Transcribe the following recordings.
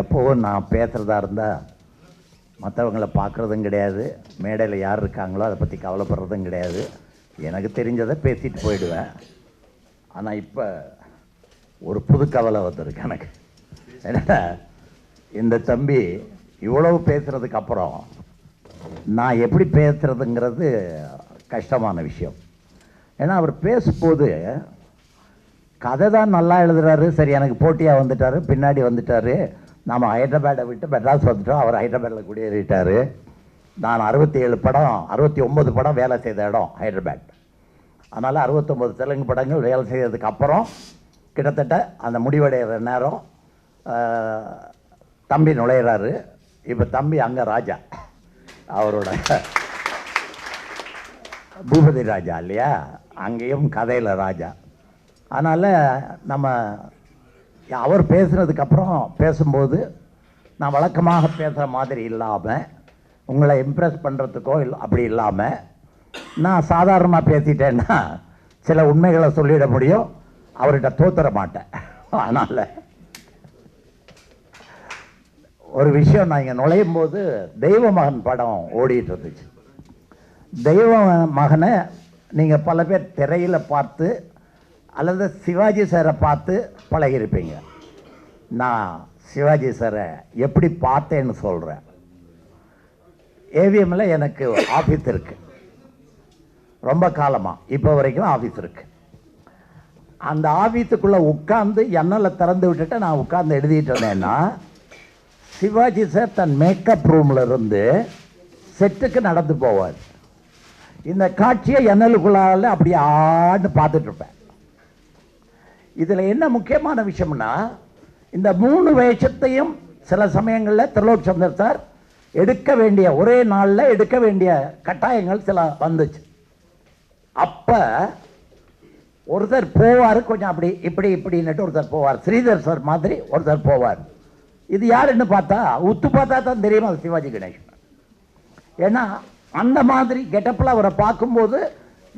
எப்போவும் நான் பேசுகிறதா இருந்தால் மற்றவங்களை பார்க்குறதும் கிடையாது. மேடையில் யார் இருக்காங்களோ அதை பற்றி கவலைப்படுறதும் கிடையாது. எனக்கு தெரிஞ்சதை பேசிட்டு போயிடுவேன். ஆனால் இப்போ ஒரு புது கவலை வந்திருக்கு எனக்கு. என்னடா இந்த தம்பி இவ்வளவு பேசுகிறதுக்கு அப்புறம் நான் எப்படி பேசுகிறதுங்கிறது கஷ்டமான விஷயம். ஏன்னா அவர் பேசும்போது கதை தான் நல்லா எழுதுறாரு. சரி எனக்கு போட்டியாக வந்துட்டாரு. பின்னாடி வந்துட்டார். நாம் ஹைதராபாடை விட்டு மெட்ராஸ் வந்துட்டோம். அவர் ஹைதராபாத்தில் குடியேறிட்டார். நான் அறுபத்தி ஏழு படம் அறுபத்தி ஒம்பது படம் வேலை செய்த இடம் ஹைதராபாத். அதனால் அறுபத்தொம்பது தெலுங்கு படங்கள் வேலை செய்ததுக்கு அப்புறம் கிட்டத்தட்ட அந்த முடிவடைகிற நேரம் தம்பி நுழையிறாரு. இப்போ தம்பி அங்கே ராஜா. அவரோட பூபதி ராஜா இல்லையா? அங்கேயும் கதையில் ராஜா. அதனால் நம்ம அவர் பேசுனதுக்கப்புறம் பேசும்போது நான் வழக்கமாக பேசுகிற மாதிரி இல்லாமல் உங்களை இம்ப்ரெஸ் பண்ணுறதுக்கோ இல்லை அப்படி இல்லாமல் நான் சாதாரணமாக பேசிட்டேன்னா சில உண்மைகளை சொல்லிட முடியும். அவர்கிட்ட தோத்துற மாட்டேன். அதனால் ஒரு விஷயம் நான் இங்கே நுழையும் போது தெய்வ மகன் படம் ஓடிட்டு இருந்துச்சு. தெய்வ மகனை நீங்கள் பல பேர் திரையில் பார்த்து அல்லது சிவாஜி சாரை பார்த்து பழகிருப்பீங்க நான் சிவாஜி சாரை எப்படி பார்த்தேன்னு சொல்கிறேன் ஏவிஎம்மில் எனக்கு ஆஃபீஸ் இருக்குது ரொம்ப காலமாக இப்போ வரைக்கும் ஆஃபீஸ் இருக்குது அந்த ஆஃபீஸுக்குள்ளே உட்காந்து எண்ணெயில் திறந்து விட்டுட்டு நான் உட்காந்து எழுதிட்டு இருந்தேன்னா சிவாஜி சார் தன் மேக்கப் ரூமில் இருந்து செட்டுக்கு நடந்து போவார். இந்த காட்சியை எண்ணலுக்குள்ளால அப்படி ஆண்டு பார்த்துட்டு இருப்பேன். இதில் என்ன முக்கியமான விஷயம்னா இந்த மூணு வேஷத்தையும் சில சமயங்களில் திருலோக் சந்தர் சார் எடுக்க வேண்டிய ஒரே நாளில் எடுக்க வேண்டிய கட்டாயங்கள் சில வந்துச்சு. அப்போ ஒருத்தர் போவார் கொஞ்சம் அப்படி இப்படி இப்படின்னுட்டு ஒருத்தர் போவார். ஸ்ரீதர் சார் மாதிரி ஒருத்தர் போவார். இது யாருன்னு பார்த்தா உத்து பார்த்தா தான் தெரியும் அது சிவாஜி கணேசன் ஏன்னா அந்த மாதிரி கெட்டப்பில் அவரை பார்க்கும்போது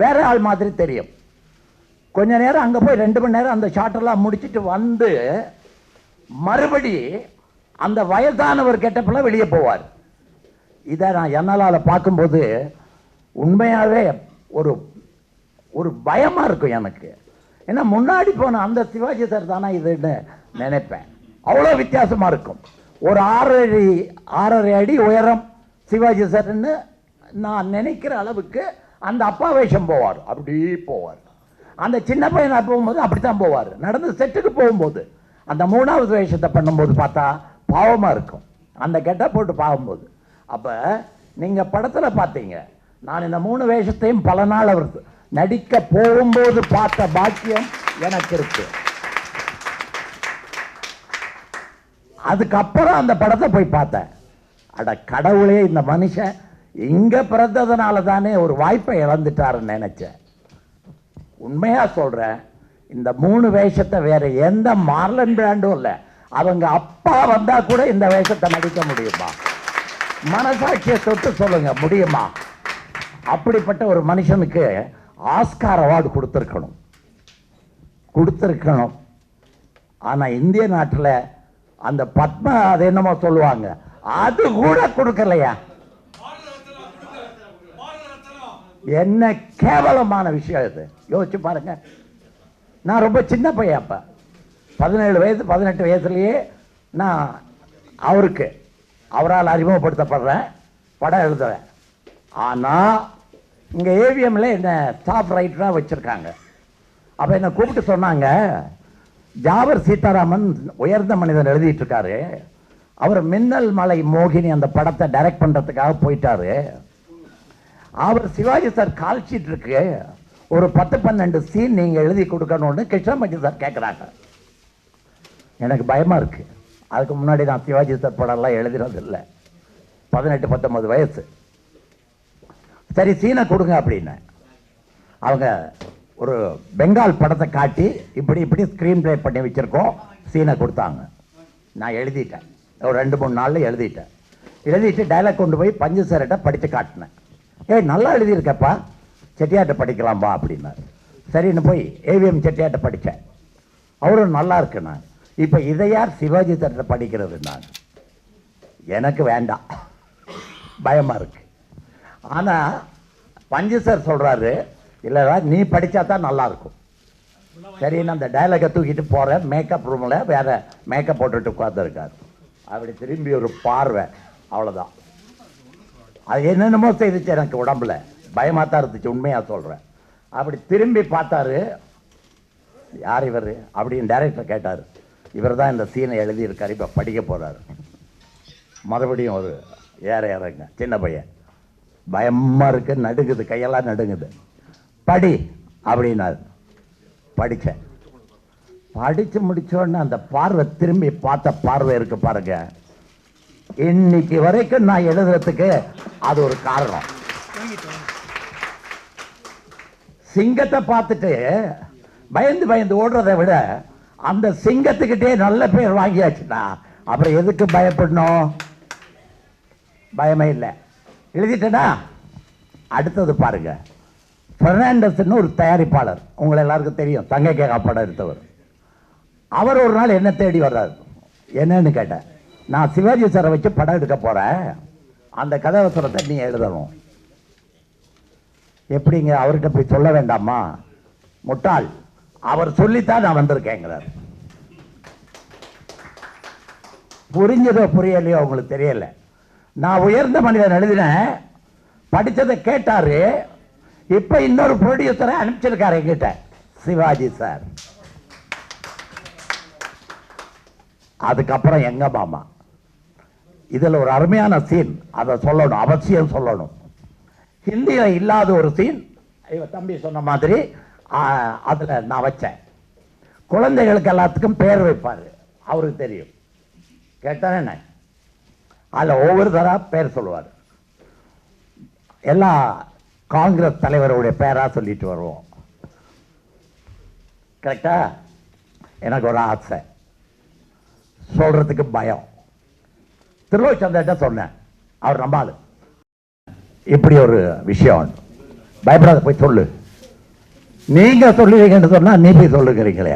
வேற ஆள் மாதிரி தெரியும். கொஞ்ச நேரம் அங்கே போய் ரெண்டு மணி நேரம் அந்த ஷாட்டெல்லாம் முடிச்சிட்டு வந்து மறுபடி அந்த வயதானவர் கெட்டப்பெல்லாம் வெளியே போவார். இதை நான் என்னால் பார்க்கும்போது உண்மையாகவே ஒரு ஒரு பயமாக இருக்கும் எனக்கு. ஏன்னா முன்னாடி போன அந்த சிவாஜி சார் தானே இதுன்னு நினைப்பேன். அவ்வளோ வித்தியாசமாக இருக்கும். ஒரு ஆறரை ஆறரை அடி உயரம் சிவாஜி சார்ன்னு நான் நினைக்கிற அளவுக்கு அந்த அப்பா வேஷம் போவார். அப்படி போவார். அந்த சின்ன பையனாக போகும்போது அப்படி தான் போவார். நடந்து செட்டுக்கு போகும்போது அந்த மூணாவது வேஷத்தை பண்ணும்போது பார்த்தா பாவமாக இருக்கும். அந்த கெட்டா போட்டு பார்க்கும்போது அப்போ நீங்கள் படத்தில் பார்த்தீங்க நான் இந்த மூணு வேஷத்தையும் பல நாள் அவர் நடிக்க போகும்போது பார்த்த பாக்கியம் எனக்கு இருக்கு. அதுக்கப்புறம் அந்த படத்தை போய் பார்த்தேன். அட கடவுளே இந்த மனுஷன் இங்கே பிறந்ததுனால தானே ஒரு வாய்ப்பை இழந்துட்டாருன்னு நினச்சேன். உண்மையாக சொல்கிறேன் இந்த மூணு வேஷத்தை வேறு எந்த மார்லன் பிராண்டும் இல்லை. அவங்க அப்பா வந்தால் கூட இந்த வேஷத்தை நடிக்க முடியுமா? மனசாட்சியை தொட்டு சொல்லுங்க முடியுமா? அப்படிப்பட்ட ஒரு மனுஷனுக்கு ஆஸ்கார் அவார்டு கொடுத்துருக்கணும். கொடுத்துருக்கணும். ஆனால் இந்திய நாட்டில் அந்த பத்ம அது என்னமோ சொல்லுவாங்க அது கூட கொடுக்கலையா? என்ன கேவலமான விஷயம் இது? யோசிச்சு பாருங்க. நான் ரொம்ப சின்ன பையன் அப்போ. பதினேழு வயது பதினெட்டு வயசுலயே நான் அவருக்கு அவரால் அறிமுகப்படுத்தப்படுறேன் படம் எழுதுவேன் ஆனால் இங்கே ஏவிஎம்ல என்ன ஸ்டாஃப் ரைட்டராக வச்சுருக்காங்க. அப்போ என்னை கூப்பிட்டு சொன்னாங்க ஜாவர் சீதாராமன் உயர்ந்த மனிதன் எழுதிட்டு இருக்காரு. அவர் மின்னல் மலை மோகினி அந்த படத்தை டைரக்ட் பண்ணுறதுக்காக போயிட்டாரு. அவர் சிவாஜி சார் கால் ஷீட் இருக்கு. ஒரு பத்து பன்னெண்டு சீன் நீங்கள் எழுதி கொடுக்கணும்னு கிருஷ்ணமஞ்சி சார் கேட்குறாங்க எனக்கு பயமாக இருக்கு. அதுக்கு முன்னாடி நான் சிவாஜி சார் படம்லாம் எழுதினதில்லை. பதினெட்டு பத்தொன்பது வயசு. சரி சீனை கொடுங்க அப்படின்னு. அவங்க ஒரு பெங்கால் படத்தை காட்டி இப்படி இப்படி ஸ்க்ரீன் ப்ளே பண்ணி வச்சுருக்கோம். சீனை கொடுத்தாங்க. நான் எழுதிட்டேன். ஒரு ரெண்டு மூணு நாளில் எழுதிட்டேன். எழுதிட்டு டைலாக் கொண்டு போய் பஞ்சு சார்கிட்ட படித்து காட்டினேன். ஏய் நல்லா எழுதியிருக்கப்பா. செட்டியாட்ட படிக்கலாம்பா அப்படின்னாரு. சரின்னு போய் ஏவிஎம் செட்டியாட்ட படித்தேன். அவரும் நல்லா இருக்கு நான் இப்போ இதை யார் சிவாஜி தட்டை படிக்கிறது நான் எனக்கு வேண்டாம். பயமாக இருக்கு. ஆனால் பஞ்சு சார் சொல்கிறாரு இல்லைடா நீ படிச்சா தான் நல்லாயிருக்கும் சரின்னு அந்த டைலாகை தூக்கிட்டு போகிறேன் மேக்கப் ரூமில் வேறு மேக்கப் போட்டுட்டு உட்காந்துருக்காரு அப்படி திரும்பி ஒரு பார்வை. அவ்வளோதான் அது என்னென்னமோ செய்துச்சு எனக்கு உடம்புல. பயமாக தான் இருந்துச்சு உண்மையாக சொல்கிறேன் அப்படி திரும்பி பார்த்தாரு யார் இவர்? அப்படின்னு டைரக்டர் கேட்டார். இவர் தான் இந்த சீனை எழுதியிருக்காரு இப்போ படிக்க போகிறாரு மறுபடியும் ஒரு ஏற இறங்க சின்ன பையன். பயமாக இருக்கு நடுங்குது கையெல்லாம் நடுங்குது. படி அப்படின்னாரு. படித்தேன் படித்து முடித்தோடனே அந்த பார்வை திரும்பி பார்த்த பார்வை இருக்கு பாருங்கள் இன்னைக்கு வரைக்கும் நான் எழுதுறதுக்கு அது ஒரு காரணம். சிங்கத்தை பார்த்துட்டு பயந்து பயந்து ஓடுறதை விட அந்த சிங்கத்துக்கிட்டே நல்ல பேர் வாங்கியாச்சுன்னா அப்புறம் எதுக்கு பயப்படணும்? பயமே இல்லை. எழுதிட்டேனா? அடுத்தது பாருங்க. பெர்னாண்டஸ்ன்னு ஒரு தயாரிப்பாளர். உங்களை எல்லாருக்கும் தெரியும். தங்க கேகா படம் எடுத்தவர். அவர் ஒரு நாள் என்ன தேடி வர்றாரு? என்னன்னு கேட்டேன். நான் சிவாஜி சாரை வச்சு படம் எடுக்க போகிறேன் அந்த கதாவசரத்தை நீ எழுதணும். எப்படிங்க? அவர்கிட்ட போய் சொல்ல வேண்டாமா? முட்டாள். அவர் சொல்லித்தான் நான் வந்திருக்கேங்கிறார். புரிஞ்சதோ புரியலையோ உங்களுக்கு தெரியல. நான் உயர்ந்த மனிதன் எழுதினேன். படித்ததை கேட்டாரு. இப்போ இன்னொரு ப்ரொடியூசரை அனுப்பிச்சிருக்காரு எங்கிட்ட சிவாஜி சார். அதுக்கப்புறம் எங்க மாமா? இதில் ஒரு அருமையான சீன் அதை சொல்லணும் அவசியம் சொல்லணும். ஹிந்தியில் இல்லாத ஒரு சீன் தம்பி சொன்ன மாதிரி அதில் நான் வச்சேன். குழந்தைகளுக்கு எல்லாத்துக்கும் பேர் வைப்பாரு. அவருக்கு தெரியும். கேட்டானே என்ன? அதில் ஒவ்வொரு தரா பேர் சொல்லுவார். எல்லா காங்கிரஸ் தலைவருடைய பேரா சொல்லிட்டு வருவோம். கரெக்டா எனக்கு ஒரு ஆசை. சொல்றதுக்கு பயம். திருவோச்சந்திரட்ட சொன்னேன். அவர் நம்பாது இப்படி ஒரு விஷயம் பயப்படாத போய் சொல்லு. நீங்க சொல்லுவீங்கன்னு சொன்னா நீ போய் சொல்லுங்கிறீங்களே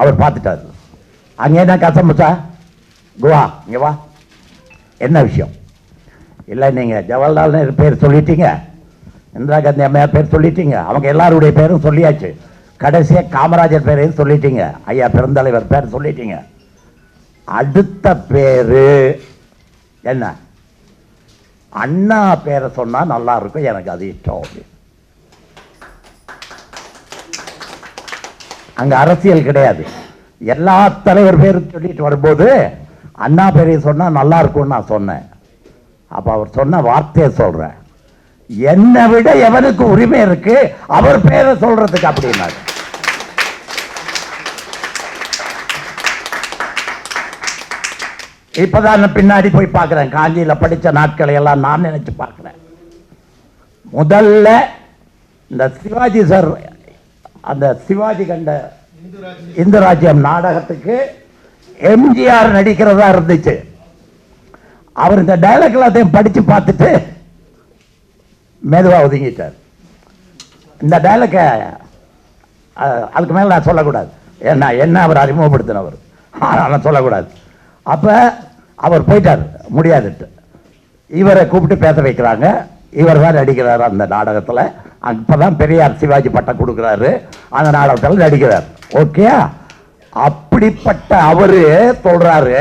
அவர் பார்த்துட்டார். அங்கே என்ன கசமுச்சா குவா இங்கே வா. என்ன விஷயம்? இல்லை நீங்கள் ஜவஹர்லால் நேரு பேர் சொல்லிட்டீங்க. இந்திரா காந்தி அம்மையார் பேர் சொல்லிட்டீங்க. அவங்க எல்லாருடைய பேரும் சொல்லியாச்சு. கடைசியாக காமராஜர் பேரையும் சொல்லிட்டீங்க. ஐயா பெருந்தலைவர் பேர் சொல்லிட்டீங்க. அடுத்த பேரு என்ன? அண்ணா பேரை சொன்னா நல்லா இருக்கும் எனக்கு அது இஷ்டம் அப்படின்னு. அங்க அரசியல் கிடையாது. எல்லா தலைவர் பேரும் சொல்லிட்டு வரும்போது அண்ணா பேரையும் சொன்னா நல்லா இருக்கும்னு நான் சொன்னேன். அப்ப அவர் சொன்ன வார்த்தையை சொல்றேன். என்னை விட எவனுக்கு உரிமை இருக்கு அவர் பேரை சொல்றதுக்கு அப்படின்னாரு. இப்பதான் நான் பின்னாடி போய் பார்க்கிறேன். காஞ்சியில படிச்ச நாட்களை எல்லாம் நான் நினைச்சு பார்க்குறேன். முதல்ல இந்த சிவாஜி சார் அந்த சிவாஜி கண்ட இந்து ராஜ்யம் நாடகத்துக்கு எம்ஜிஆர் நடிக்கிறதா இருந்துச்சு. அவர் இந்த டைலாக் எல்லாத்தையும் படிச்சு பார்த்துட்டு மெதுவா ஒதுங்கிட்டார். இந்த டைலாக்கை அதுக்கு மேல நான் சொல்லக்கூடாது. ஏன்னா என்ன அவர் அறிமுகப்படுத்தினவர்? ஆனால் சொல்லக்கூடாது. அப்ப அவர் போயிட்டார் முடியாதுட்டு இவரை கூப்பிட்டு பேச வைக்கிறாங்க. இவர் தான் நடிக்கிறார் அந்த நாடகத்தில். அப்போ தான் பெரியார் சிவாஜி பட்டம் கொடுக்குறாரு. அந்த நாடகத்தில் நடிக்கிறார். ஓகே அப்படிப்பட்ட அவர் சொல்கிறாரு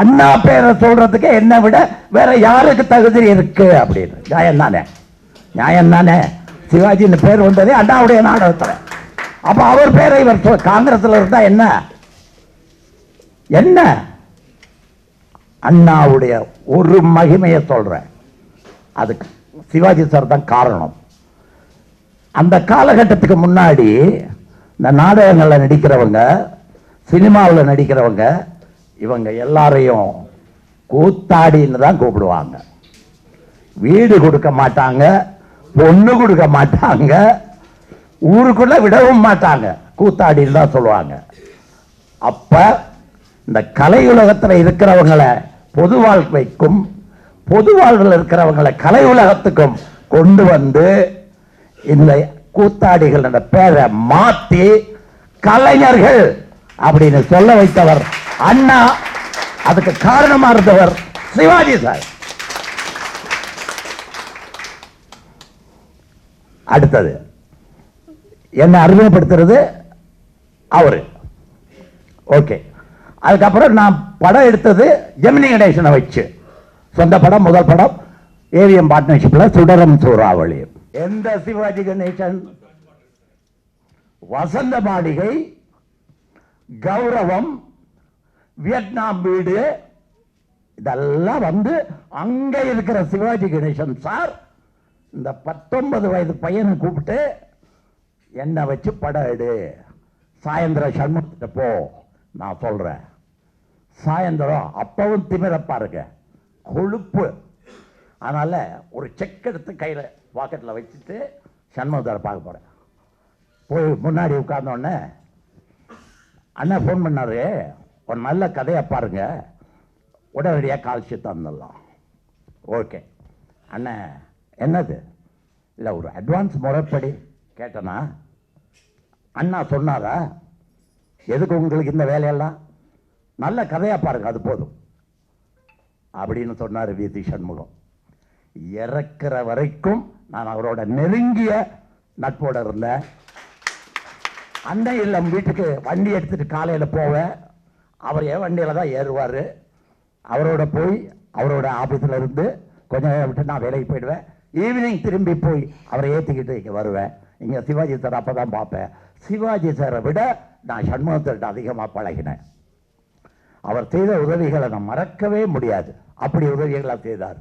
அண்ணா பேரை சொல்கிறதுக்கு என்னை விட வேற யாருக்கு தகுதி இருக்கு அப்படின்னு. நியாயம் தானே நியாயம் தானே சிவாஜி இந்த பேர் வந்ததே அண்ணாவுடைய நாடகத்தில். அப்போ அவர் பேரை இவர் காங்கிரஸில் இருந்தால் என்ன? என்ன? அண்ணாவுடைய ஒரு மகிமையை சொல்கிறேன் அதுக்கு சிவாஜி சார் தான் காரணம். அந்த காலகட்டத்துக்கு முன்னாடி இந்த நாடகங்களில் நடிக்கிறவங்க சினிமாவில் நடிக்கிறவங்க இவங்க எல்லாரையும் கூத்தாடின்னு தான் கூப்பிடுவாங்க. வீடு கொடுக்க மாட்டாங்க பொண்ணு கொடுக்க மாட்டாங்க ஊருக்குள்ளே விடவும் மாட்டாங்க. கூத்தாடின்னு தான் சொல்லுவாங்க. அப்போ இந்த கலை உலகத்தில் இருக்கிறவங்களை பொது வாழ்க்கைக்கும் பொது வாழ்வில் இருக்கிறவங்களை கலை உலகத்துக்கும் கொண்டு வந்து இந்த கூத்தாடிகள் என்ற பேரை மாற்றி கலைஞர்கள் அப்படின்னு சொல்ல வைத்தவர் அண்ணா. அதுக்கு காரணமா இருந்தவர் சிவாஜி சார். அடுத்தது என்னை அறிமுகப்படுத்துறது அவரு. ஓகே. அதுக்கப்புறம் நான் படம் எடுத்தது ஜெமினி கணேசனை வச்சு. சொந்த படம் முதல் படம் ஏவிஎம் பார்ட்னர்ஷிப்பில் சுடரம் சூறாவளி. எந்த சிவாஜி கணேசன்? வசந்த மாளிகை கௌரவம் வியட்நாம் வீடு. இதெல்லாம் வந்து அங்கே இருக்கிற சிவாஜி கணேசன் சார் இந்த பத்தொன்பது வயது பையனை கூப்பிட்டு என்னை வச்சு படம் எடு. சாயந்தரம் சண்முகத்தை போ. நான் சொல்கிறேன் சாயந்தரம் அப்பவும் திமிர இருக்க கொழுப்பு. அதனால ஒரு செக் எடுத்து கையில் பாக்கெட்டில் வச்சுட்டு சண்முகத்தை பார்க்க போகிறேன் போய் முன்னாடி உட்கார்ந்தோடனே அண்ணன் ஃபோன் பண்ணார். ஒரு நல்ல கதையை பாருங்க. உடனடியாக கால்சி தந்துடலாம். ஓகே அண்ணன் என்னது? இல்லை ஒரு அட்வான்ஸ் முறைப்படி கேட்டனா? அண்ணா சொன்னாரா? எதுக்கு உங்களுக்கு இந்த வேலையெல்லாம்? நல்ல கதையா பாருங்க அது போதும். அப்படின்னு சொன்னார் வீதி சண்முகம். இறக்கிற வரைக்கும் நான் அவரோட நெருங்கிய நட்போட இருந்தேன். அன்னை இல்லம் வீட்டுக்கு வண்டி எடுத்துட்டு காலையில் போவேன். அவர் என் வண்டியில் தான் ஏறுவார். அவரோட போய் அவரோட ஆஃபீஸில் இருந்து கொஞ்ச நேரம் விட்டு நான் வேலைக்கு போயிடுவேன். ஈவினிங் திரும்பி போய் அவரை ஏற்றிக்கிட்டு இங்கே வருவேன். இங்கே சிவாஜி சார் அப்போ தான் பார்ப்பேன். சிவாஜி சாரை விட நான் சண்முகத்திட்ட அதிகமாக பழகினேன். அவர் செய்த உதவிகளை நான் மறக்கவே முடியாது. அப்படி உதவிகளை செய்தார்.